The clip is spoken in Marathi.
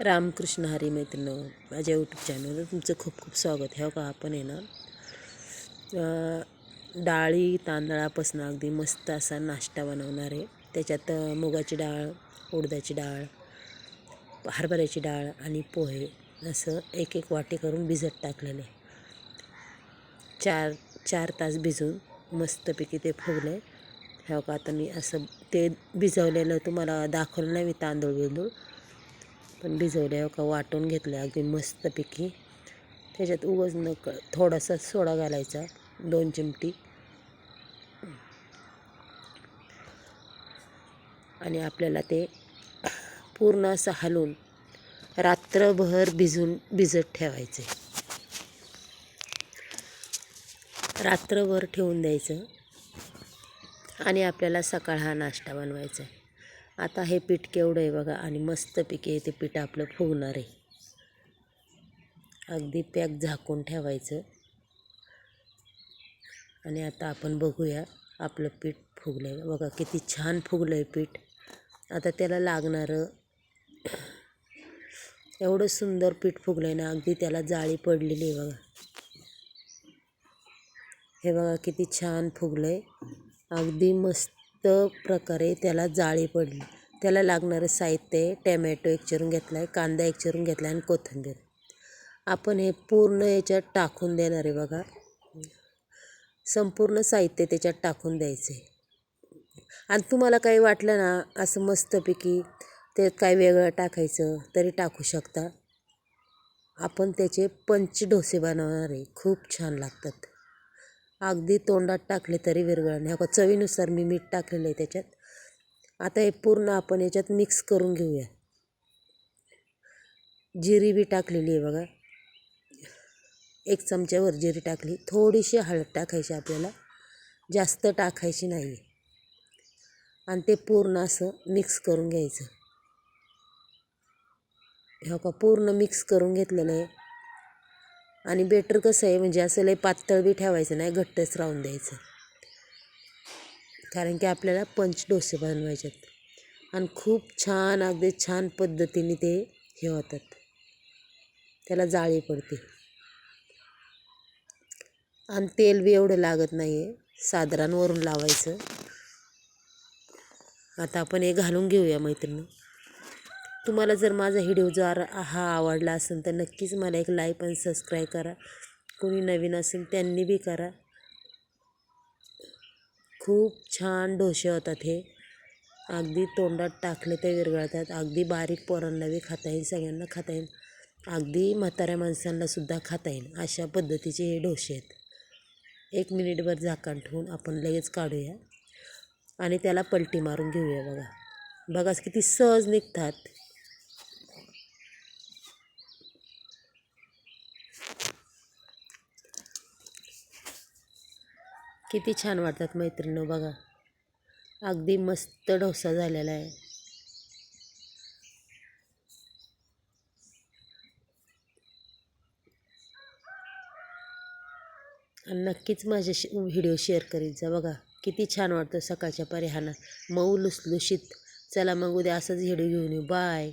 रामकृष्ण हरी मैत्रिण माझ्या यूट्यूब चॅनलवर तुमचं खूप खूप स्वागत आहे. हो का? आपण आहे ना डाळी तांदळापासून अगदी मस्त असा नाश्ता बनवणार आहे. त्याच्यात मुगाची डाळ उडदाची डाळ हरभऱ्याची डाळ आणि पोहे असं एक एक वाटी करून भिजत टाकलेले चार चार तास भिजून मस्तपैकी ते फुगले आहे हो का? आता मी असं ते भिजवलेलं तुम्हाला दाखवलं नाही मी तांदूळ बिंदूळ पण भिजवल्या का वाटून घेतलं अगदी मस्तपैकी. त्याच्यात उगच न थोडासा सोडा घालायचा दोन चिमटी. आणि आपल्याला ते पूर्ण असं हलवून रात्रभर भिजून भिजत ठेवायचं. रात्रभर ठेवून द्यायचं. आणि आपल्याला सकाळ हा नाश्ता बनवायचा. आहे आता हे पीठ केवढं आहे बघा आणि मस्तपैकी ते पीठ आपलं फुगणार आहे. अगदी पॅक झाकून ठेवायचं. आणि आता आपण बघूया आपलं पीठ फुगलं आहे बघा किती छान फुगलं आहे पीठ. आता त्याला लागणारं एवढं सुंदर पीठ फुगलं आहे ना अगदी त्याला जाळी पडलेली आहे बघा. हे बघा किती छान फुगलं आहे अगदी मस्त प्रकारे त्याला जाळी पडली. त्याला लागणारं साहित्य आहे टॅमॅटो एक चिरून घेतला आहे कांदा एक चिरून घेतला आहे आणि कोथिंबीर. आपण हे पूर्ण याच्यात टाकून देणार आहे बघा. संपूर्ण साहित्य त्याच्यात टाकून द्यायचं आहे आणि तुम्हाला काही वाटलं ना असं मस्तपैकी ते काय वेगळं टाकायचं तरी टाकू शकता. आपण त्याचे पंच डोसे बनवणार आहे. खूप छान लागतात. अगदी तोंडात टाकले तरी विरघळ नाही हो का चवीनुसार मी मीठ टाकलेलं आहे त्याच्यात. आता हे पूर्ण आपण याच्यात मिक्स करून घेऊया. जिरी बी टाकलेली आहे बघा. एक चमच्यावर जिरी टाकली. थोडीशी हळद टाकायची आपल्याला. जास्त टाकायची नाही आणि ते पूर्ण असं मिक्स करून घ्यायचं. हो का पूर्ण मिक्स करून घेतलेलं आहे. आणि बेटर कसं आहे म्हणजे असं लय पातळ बी ठेवायचं नाही घट्टच राहून द्यायचं. कारण की आपल्याला पंच डोसे बनवायचे आहेत आणि खूप छान अगदी छान पद्धतीने ते हे होतात. त्याला जाळी पडते. आणि तेल बी एवढं लागत नाही आहे साधारण वरून लावायचं. आता आपण हे घालून घेऊया मैत्रिणी. तुम्हाला जर माझा व्हिडिओ जर हा आवडला असेल तर नक्कीच मला एक लाईक आणि सबस्क्राईब करा. कोणी नवीन असेल त्यांनी बी करा. खूप छान डोसे होतात हे. अगदी तोंडात टाकले ते विरघळतात. अगदी बारीक पोरांना बी खाता येईल सगळ्यांना खाता येईल. अगदी म्हाताऱ्या माणसांनासुद्धा खाता येईल. अशा पद्धतीचे हे डोसे आहेत. एक मिनिटभर झाकण ठेवून आपण लगेच काढूया आणि त्याला पलटी मारून घेऊया बघा. बघाच किती सहज निघतात. किती छान वाटतात मैत्रिणी बघा. अगदी मस्त डोसा झालेला आहे. आणि नक्कीच माझे श व्हिडिओ शेअर करीत जा बघा. किती छान वाटतं सकाळच्या पर्याहानं मऊ लुसलुशीत. चला मग उद्या असंच व्हिडिओ घेऊन येऊ. बाय.